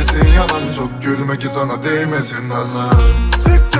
Söylesin yalan çok gülmek sana değmesin nazar. Çıktı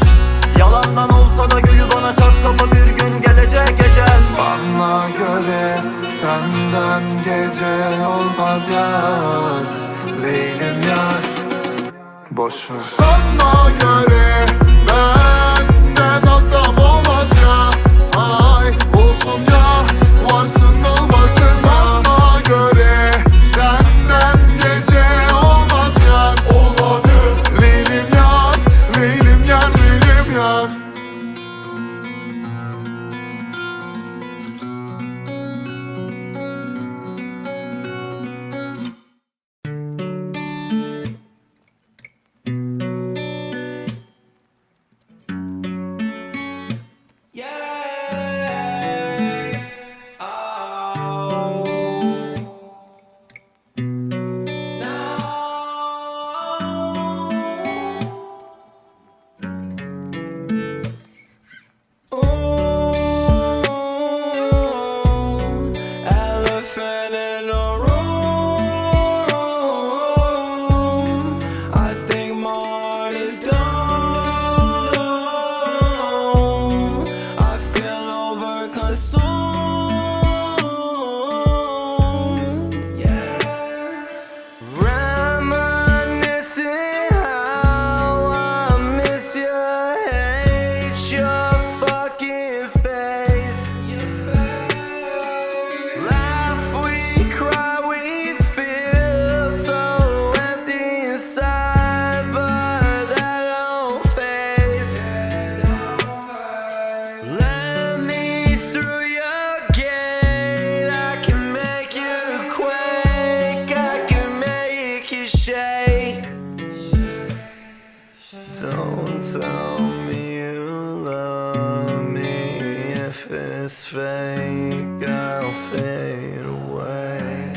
boşsun Sanma yere This fake, I'll fade away.